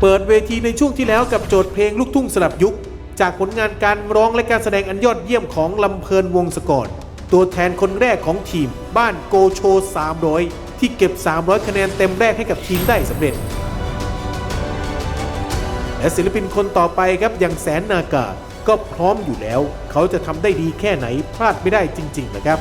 เปิดเวทีในช่วงที่แล้วกับโจทย์เพลงลูกทุ่งสลับยุค จากผลงานการร้องและการแสดงอันยอดเยี่ยมของลำเพลินวงศกรตัวแทนคนแรกของทีม บ้านโกโช 300 ที่เก็บ 300 คะแนนเต็มแรกให้กับทีมได้สำเร็จ และศิลปินคนต่อไปครับอย่างแสนนากาก็พร้อมอยู่แล้ว เขาจะทำได้ดีแค่ไหนพลาดไม่ได้จริง ๆ นะครับ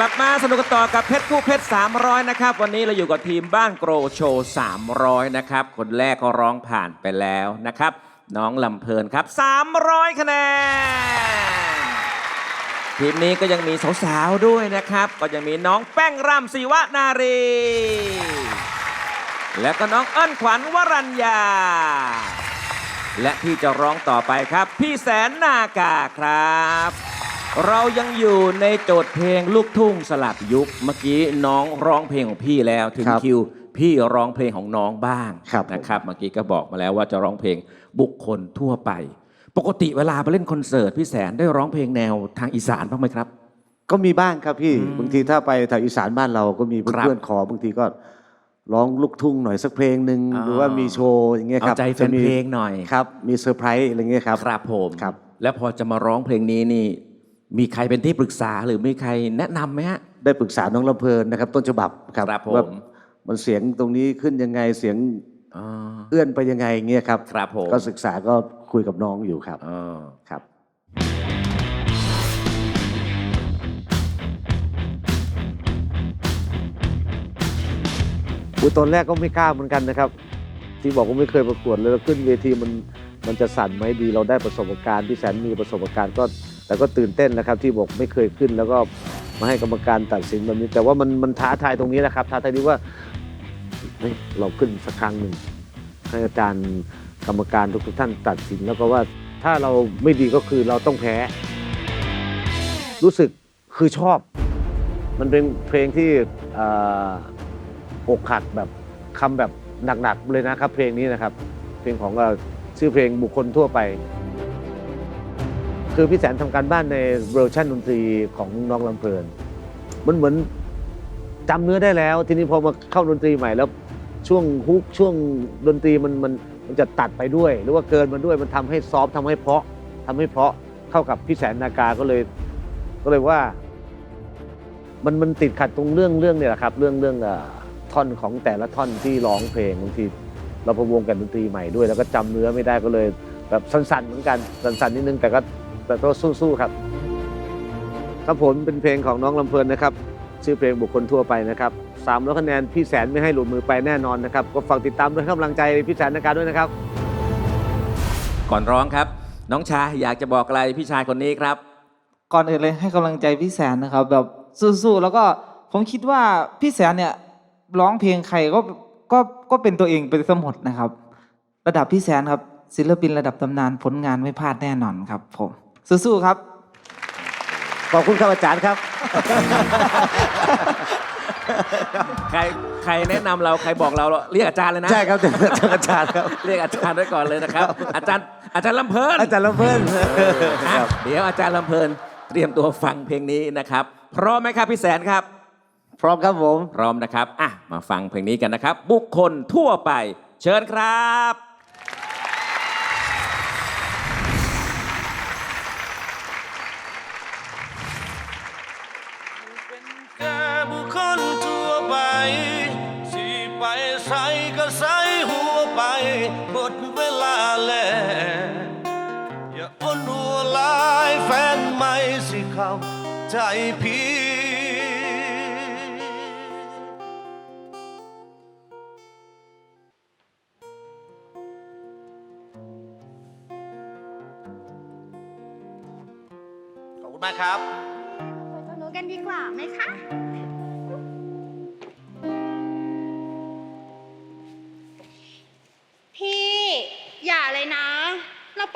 กลับมาสนุกกันต่อกับเพชรคู่เพชร 300 นะครับ วันนี้เราอยู่กับทีมบ้านโกรโชว์ 300 นะครับ คนแรกก็ร้องผ่านไปแล้วนะครับ น้องลำเพลินครับ 300 คะแนน ทีมนี้ก็ยังมีสาวๆ ด้วยนะครับ ก็ยังมีน้องแป้งร่ำศิวนารี และก็น้องเอิ้นขวัญวรัญญา และที่จะร้องต่อไปครับ พี่แสนนากาครับ เรายังอยู่ในโจทย์เพลงลูกทุ่งสลับยุค เมื่อกี้น้องร้องเพลงของพี่แล้วถึงครับคิว พี่ร้องเพลงของน้องบ้างครับผมนะครับ เมื่อกี้ก็บอกมาแล้วว่าจะร้องเพลงบุคคลทั่วไป ปกติเวลาไปเล่นคอนเสิร์ตพี่แสนได้ร้องเพลงแนวทางอีสานบ้างไหมครับ ก็มีบ้างครับพี่อืมบางทีถ้าไปแถวอีสานบ้านเราก็มีครับเพื่อนๆขอบางทีก็ร้องลูกทุ่งหน่อยสักเพลงหนึ่งอ๋อ หรือว่ามีโชว์อย่างเงี้ยครับเอาใจแฟนจะมีเพลงหน่อยครับมีเซอร์ไพรส์อะไรเงี้ยครับ ครับผม ครับ แล้วพอจะมาร้องเพลงนี้นี่ มีใครเป็นที่ปรึกษาหรือมีใครแนะนำไหมฮะ ได้ปรึกษาน้องลำเพลินนะครับ ต้นฉบับครับครับผม ว่ามันเสียงตรงนี้ขึ้นยังไงเสียงอ๋อเอื้อนไปยังไงเงี้ยครับครับผมก็ศึกษาก็คุยกับน้องอยู่ครับอ๋อ ครับ อุยตอนแรกก็ไม่กล้าเหมือนกันนะครับ ที่บอกว่าไม่เคยประกวดเลยแล้วขึ้นเวทีมันมันจะสั่นไหมดีเราได้ประสบการณ์พี่แสนมีประสบการณ์ก็ แต่ก็ตื่นเต้นนะครับที่บอกไม่เคยขึ้น แล้วก็มาให้กรรมการตัดสินแบบนี้ แต่ว่ามันมันท้าทายตรงนี้แหละครับท้าทายที่ว่าเฮ้ยเราขึ้นสักครั้งหนึ่งให้อาจารย์กรรมการทุกๆท่านตัดสินแล้วก็ว่าถ้าเราไม่ดีก็คือเราต้องแพ้ รู้สึกคือชอบ มันเป็นเพลงที่อ่ออกหักแบบคำแบบหนักๆเลยนะครับ เพลงนี้นะครับ เพลงของเอ่อชื่อเพลงบุคคลทั่วไป คือพี่แสนทำการบ้านในเวอร์ชันดนตรีของน้องลำเพลิน มันเหมือนจำเนื้อได้แล้ว ทีนี้พอมาเข้าดนตรีใหม่แล้วช่วงฮุกช่วงดนตรีมันมันมันจะตัดไปด้วย หรือว่าเกินมันด้วยมันทำให้ซอฟต์ทำให้เพาะทำให้เพาะเข้ากับพี่แสนนากาก็เลย ก็เลยว่า มันมันติดขัดตรงเรื่องเรื่องเนี่ยแหละครับ เรื่องเรื่องอ่อท่อนของแต่ละท่อนที่ร้องเพลงบางทีเราพะวงกับดนตรีใหม่ด้วย แล้วก็จำเนื้อไม่ได้ก็เลยแบบสั้นๆเหมือนกันสั้นๆนิดนึงแต่ก็ แต่ก็สู้ๆครับ ครับผมเป็นเพลงของน้องลำเพลินนะครับ ชื่อเพลงบุคคลทั่วไปนะครับสามร้อยคะแนนพี่แสนไม่ให้หลุดมือไปแน่นอนนะครับ ก็ฝากติดตามด้วยให้กำลังใจพี่แสนในการด้วยนะครับ ก่อนร้องครับ น้องชายอยากจะบอกอะไรพี่ชายคนนี้ครับ ก่อนอื่นเลยให้กำลังใจพี่แสนนะครับ แบบสู้ๆแล้วก็ผมคิดว่าพี่แสนเนี่ยร้องเพลงใครก็ก็ก็เป็นตัวเองเป็นสมหมดนะครับ ระดับพี่แสนครับ ศิลปินระดับตำนานผลงานไม่พลาดแน่นอนครับผม สู้ๆครับ ขอบคุณครับอาจารย์ครับ ใครใครแนะนำเราใครบอกเราเรียกอาจารย์เลยนะ ใช่ครับอาจารย์ครับ เรียกอาจารย์ไว้ก่อนเลยนะครับ อาจารย์อาจารย์ลำเพลินอาจารย์ลำเพลินอะเดี๋ยวอาจารย์ลำเพลินเตรียมตัวฟังเพลงนี้นะครับ พร้อมไหมครับพี่แสนครับ พร้อมครับผม พร้อมนะครับ อะ มาฟังเพลงนี้กันนะครับ บุคคลทั่วไป เชิญครับ สิไปใส่ก็ใส่หัวไปหมดเวลาแล้วอย่าอ้นหัวลายแฟนใหม่สิเข้าใจพี่ขอบคุณมากครับ ไปตรงนู้นกันดีกว่าไหมคะ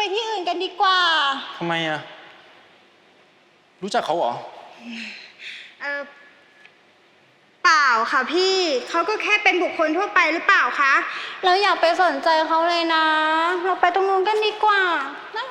ไปที่อื่นกันดีกว่า ทำไมอะรู้จักเขาเหรอ เออเปล่าค่ะพี่ เขาก็แค่เป็นบุคคลทั่วไปหรือเปล่าคะ เราอย่าไปสนใจเขาเลยนะ เราไปตรงนู้นกันดีกว่านะ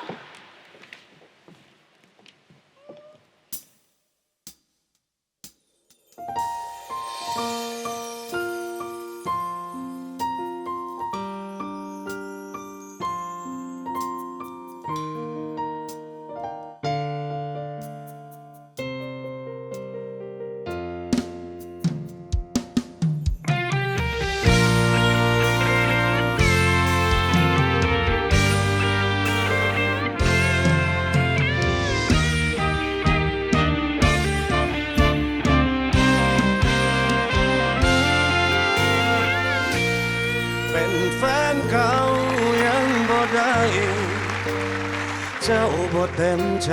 จ้าบ่เต็มใจ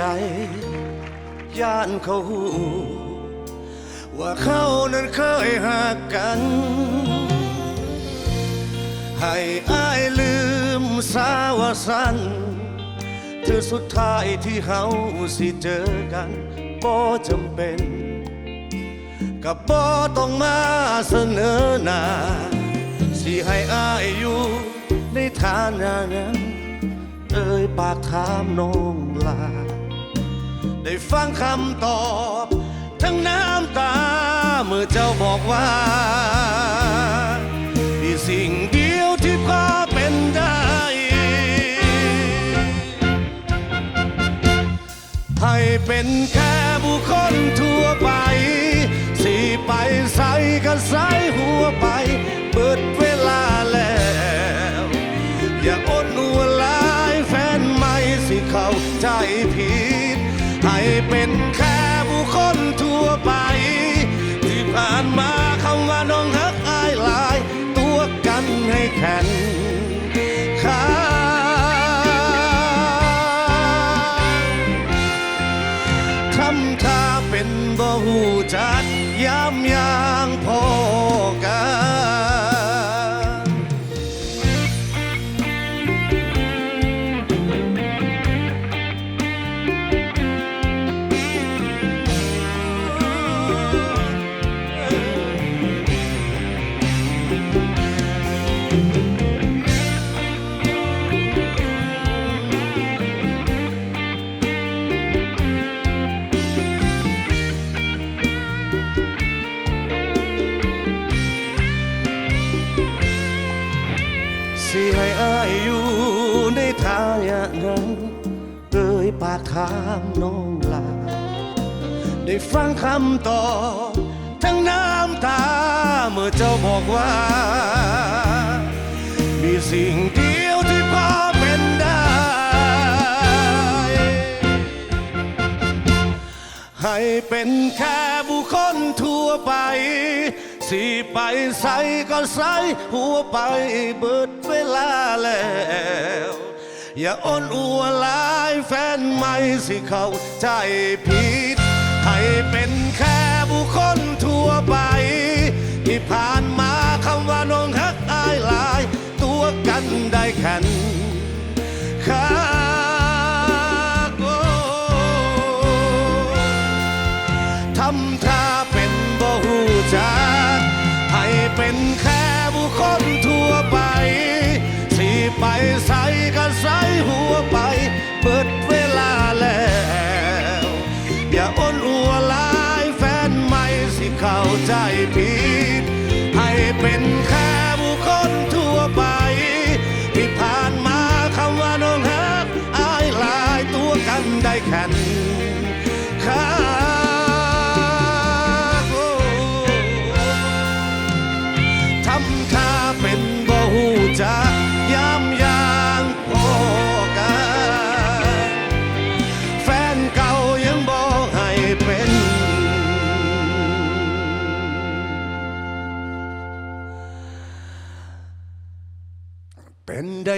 ย่านเขาหูว่าเขานั้นเคยหักกัน ให้อายลืมสาวสันเธอสุดท้ายที่เขาสิเจอกันบ่จำเป็นกับบ่ต้องมาเสนอหน้าสิให้อายอยู่ในฐานะนั้น เอ่ยปากถามน้องลา ได้ฟังคำตอบ ทั้งน้ำตา เมื่อเจ้าบอกว่ามีสิ่งเดียวที่พอเป็นได้ ให้เป็นแค่บุคคล บ่หูจักยามยางพอ อย่างนั้นเอ่ยปากถามน้องลา ได้ฟังคำตอบทั้งน้ำตา เมื่อเจ้าบอกว่า มีสิ่งเดียวที่พอเป็นได้ ให้เป็นแค่บุคคลทั่วไปสิไปใส่ก็ใส่หัวไปเบิดเวลาแล้ว อย่าอ้อนอัวลายแฟนใหม่สิเขาใจผิดให้เป็นแค่บุคคลทั่วไป ที่ผ่านมาคำว่าน้องฮักอายลาย ตัวกันได้แค่นข้าโกทำท่าเป็นบ่หูจักให้เป็นแค่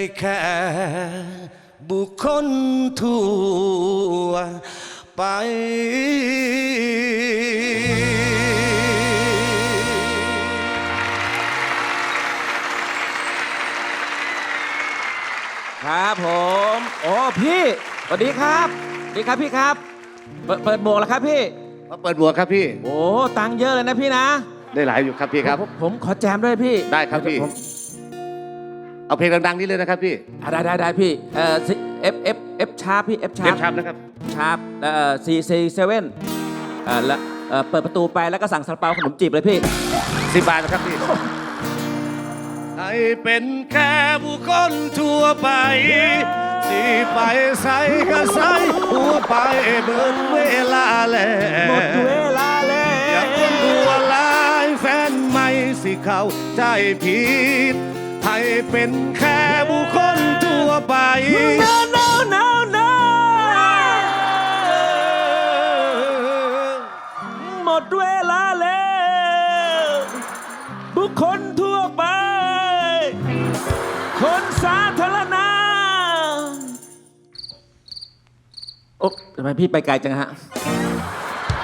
เป็นได้แค่บุคคลทั่วไปครับผม โอ้พี่สวัสดีครับสวัสดีครับพี่ครับ เปิดเปิดหมวกแล้วครับพี่ มาเปิดหมวกครับพี่ โอ้ตังค์เยอะเลยนะพี่นะ ได้หลายอยู่ครับพี่ครับ ผมผมขอแจมด้วยพี่ได้ครับพี่ ผม เอาเพลงดังๆนี้เลยนะครับพี่อะได้ได้ได้พี่เอ่อ F F F ชาร์ปพี่ F ชาเรียร์บปชับนะครับ ชาร์ปเอ่อ C C 7เอ่อแล้วเอ่อเปิดประตูไปแล้วก็สั่งซาลาเปาขนมจีบเลยพี่ สิบบาทนะครับพี่ให้เป็นแค่บุคคลทั่วไป สิไปใส่ก็ใส่หัวไปเบิดเวลาแล้วหมดเวลาแล้อย่าคนดัวลายแฟนใหม่สิเข้าใจผิด ให้เป็นแค่บุคคลทั่วไป no no no no หมดเวลาแล้ว บุคคลทั่วไป คนสาธารณะโอ๊ะทำไมพี่ไปไกลจังฮะ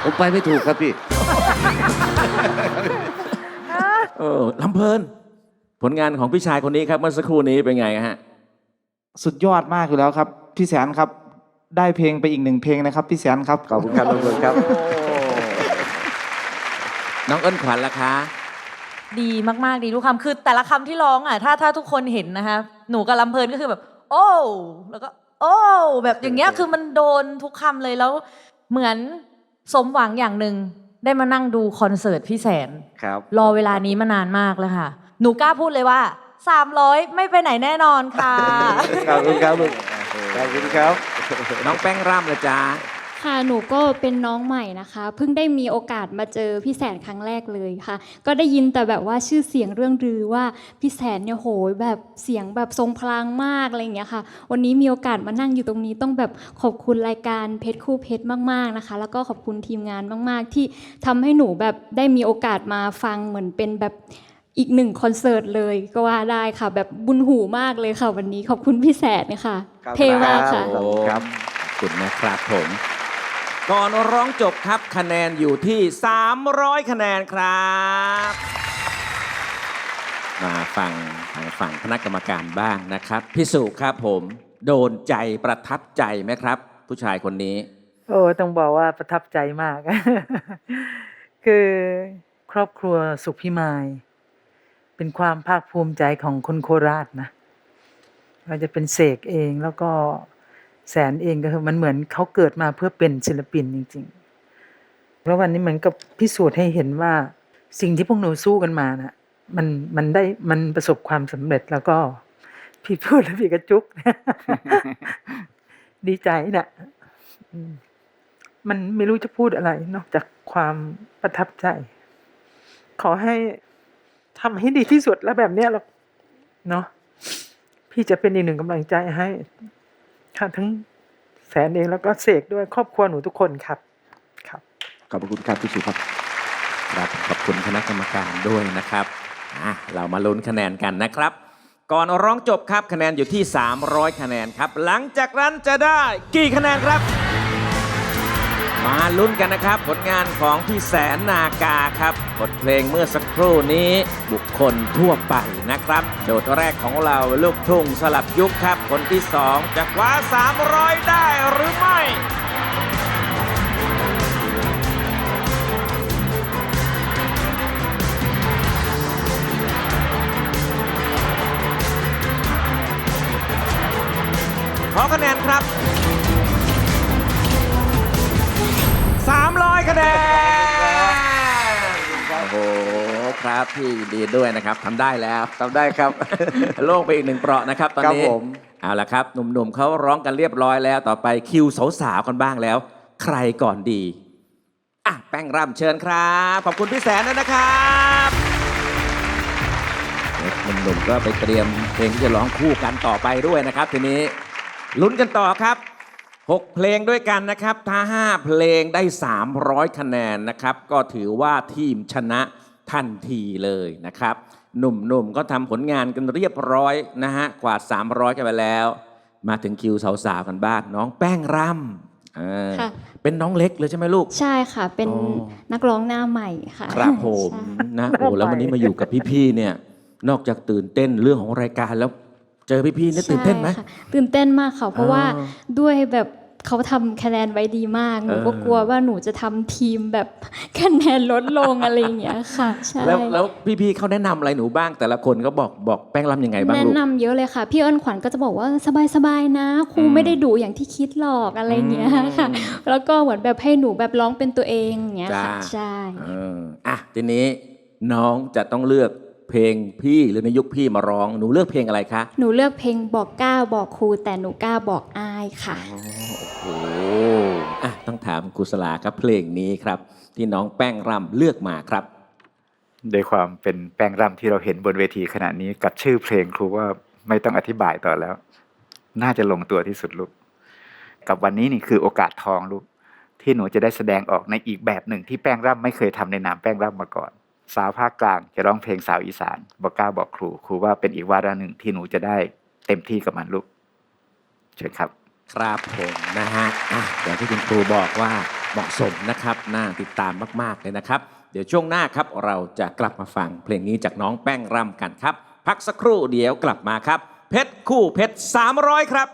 ผมไปไม่ถูกครับพี่ เออลำเพลิน ผลงานของพี่ชายคนนี้ครับเมื่อสักครู่นี้เป็นไงฮะสุดยอดมากอยู่แล้วครับ พี่แสนครับได้เพลงไปอีกหนึ่งเพลงนะครับ พี่แสนครับขอบคุณครับทุกคนครับ น้องเอิญขวัญล่ะคะ ดีมาก ๆ ดีทุกคำคือแต่ละคำที่ร้องอะถ้าถ้าทุกคนเห็นนะคะหนูกับลำเพลินก็คือแบบ โอ้แล้วก็ โอ้แบบอย่างเงี้ยคือมันโดนทุกคำเลยแล้ว เหมือนสมหวังอย่างหนึ่งได้มานั่งดูคอนเสิร์ตพี่แสนครับรอเวลานี้มานานมากเลยค่ะ หนูกล้าพูดเลยว่า 300 ไม่ไปไหนแน่นอนค่ะ ขอบคุณครับลูกขอบคุณครับ น้องแป้งร่ำละจ้าค่ะหนูก็เป็นน้องใหม่นะคะ เพิ่งได้มีโอกาสมาเจอพี่แสนครั้งแรกเลยค่ะ ก็ได้ยินแต่แบบว่าชื่อเสียงเรื่องรือว่าพี่แสนเนี่ยโหยแบบเสียงแบบทรงพลังมากอะไรอย่างเงี้ยค่ะ วันนี้มีโอกาสมานั่งอยู่ตรงนี้ต้องแบบขอบคุณรายการเพชรคู่เพชรมากๆนะคะ แล้วก็ขอบคุณทีมงานมาก ๆ ที่ทำให้หนูแบบได้มีโอกาสมาฟังเหมือนเป็นแบบ อีกหนึ่งคอนเสิร์ตเลยก็ว่าได้ค่ะ แบบบุญหูมากเลยค่ะวันนี้ขอบคุณพี่แสนนะคะครับเทมากค่ะขอบคุณครับขอบคุณนะครับผมก่อนร้องจบครับคะแนนอยู่ที่ 300 คะแนนครับ มาฟังทางฝั่งคณะกรรมการบ้างนะครับ พี่สุครับผมโดนใจประทับใจไหมครับ ผู้ชายคนนี้ โอ้ต้องบอกว่าประทับใจมาก คือครอบครัวสุขพิมาย เป็นความภาคภูมิใจของคนโคราชนะเราจะเป็นเสกเองแล้วก็แสนเองก็คือมันเหมือนเขาเกิดมาเพื่อเป็นศิลปินจริงๆเพราะวันนี้เหมือนกับพิสูจน์ให้เห็นว่าสิ่งที่พวกหนูสู้กันมานะมันมันได้มันประสบความสำเร็จแล้วก็ พี่พูดแล้วพี่กระจุก ดีใจนะอืมมันไม่รู้จะพูดอะไร นอกจากความประทับใจ ขอให้ ทำให้ดีที่สุดแล้วแบบเนี้ยหรอกเนาะพี่จะเป็นอีกหนึ่งกำลังใจให้ทั้งแสนเองแล้วก็เสกด้วยครอบครัวหนูทุกคนครับครับขอบคุณครับพี่สุครับครับขอบคุณคณะกรรมการด้วยนะครับอะเรามาลุ้นคะแนนกันนะครับ ก่อนร้องจบครับคะแนนอยู่ที่ 300 คะแนนครับ หลังจากนั้นจะได้กี่คะแนนครับ มาลุ้นกันนะครับ ผลงานของพี่แสนนากาครับ บทเพลงเมื่อสักครู่นี้บุคคลทั่วไปนะครับ โจทย์แรกของเราลูกทุ่งสลับยุคครับ คนที่ 2 จะคว้า 300 ได้หรือไม่ขอคะแนนครับ 300 คะแนน ครับพี่ยินดีด้วยนะครับทำได้แล้ว ทำได้ครับ โล่งไปอีกหนึ่งเปราะนะครับตอนนี้ครับผม เอาละครับ หนุ่มๆเขาร้องกันเรียบร้อยแล้วต่อไปคิวสาวๆกันบ้างแล้ว ใครก่อนดีอะแป้งร่ำเชิญครับ ขอบคุณพี่แสนด้วยนะครับหนุ่มๆก็ไปเตรียมเพลงที่จะร้องคู่กันต่อไปด้วยนะครับ ทีนี้ลุ้นกันต่อครับ 6 เพลงด้วยกันนะครับ ถ้า 5 เพลงได้ 300 คะแนนนะครับ ก็ถือว่าทีมชนะทันทีเลยนะครับ หนุ่มๆก็ทำผลงานกันเรียบร้อยนะฮะ กว่า 300 กันไปแล้ว มาถึงคิวสาวๆกันบ้างน้องแป้งร่ำเออค่ะ เป็นน้องเล็กเลยใช่ไหมลูก ใช่ค่ะ เป็นอ๋อ นักร้องหน้าใหม่ค่ะครับผมใช่นะโอ้แล้ววันนี้มาอยู่กับพี่ๆเนี่ย นอกจากตื่นเต้นเรื่องของรายการแล้ว เจอพี่ๆเนี่ยตื่นเต้นไหม ใช่ค่ะตื่นเต้นมากค่ะเพราะว่าอ่าด้วยแบบเขาทำคะแนนไว้ดีมาก หนูเออก็กลัวว่าหนูจะทำทีมแบบ คะแนนลดลงอะไรอย่างเงี้ยค่ะใช่แล้วแล้วพี่ๆเขาแนะนำอะไรหนูบ้างแต่ละคนเขาบอกบอกแป้งรำยังไงบ้างแนะลูก นำเยอะเลยค่ะ พี่เอิญขวัญก็จะบอกว่าสบายๆนะครูอืมไม่ได้ดุอย่างที่คิดหรอกอะไรอย่างเงี้ยค่ะ อืมแล้วก็เหมือนแบบให้หนูแบบร้องเป็นตัวเองอย่างเงี้ยค่ะจ้า ใช่ เอออะทีนี้น้องจะต้องเลือก เพลงพี่หรือในยุคพี่มาร้อง หนูเลือกเพลงอะไรคะหนูเลือกเพลงบอกกล้าบอกครูแต่หนูกล้าบอกอายค่ะ โอ้โหอะต้องถามครูสลาครับเพลงนี้ครับ ที่น้องแป้งรำเลือกมาครับ ด้วยความเป็นแป้งร่ำที่เราเห็นบนเวทีขณะนี้กับชื่อเพลงครูว่าไม่ต้องอธิบายต่อแล้ว น่าจะลงตัวที่สุดลูกกับวันนี้นี่คือโอกาสทองลูกที่หนูจะได้แสดงออกในอีกแบบหนึ่งที่แป้งร่ำไม่เคยทำในนามแป้งร่ำมาก่อน สาวภาคกลางจะร้องเพลงสาวอีสานบอกกล้าบอกครูครูว่าเป็นอีกวาระหนึ่งที่หนูจะได้เต็มที่กับมันลูกเชิญครับ ครับผมนะฮะอะเดี๋ยวที่คุณครูบอกว่าเหมาะสมนะครับน่าติดตามมาก ๆ เลยนะครับ เดี๋ยวช่วงหน้าครับเราจะกลับมาฟังเพลงนี้จากน้องแป้งรำกันครับ พักสักครู่เดี๋ยวกลับมาครับ เพชรคู่เพชร300 ครับ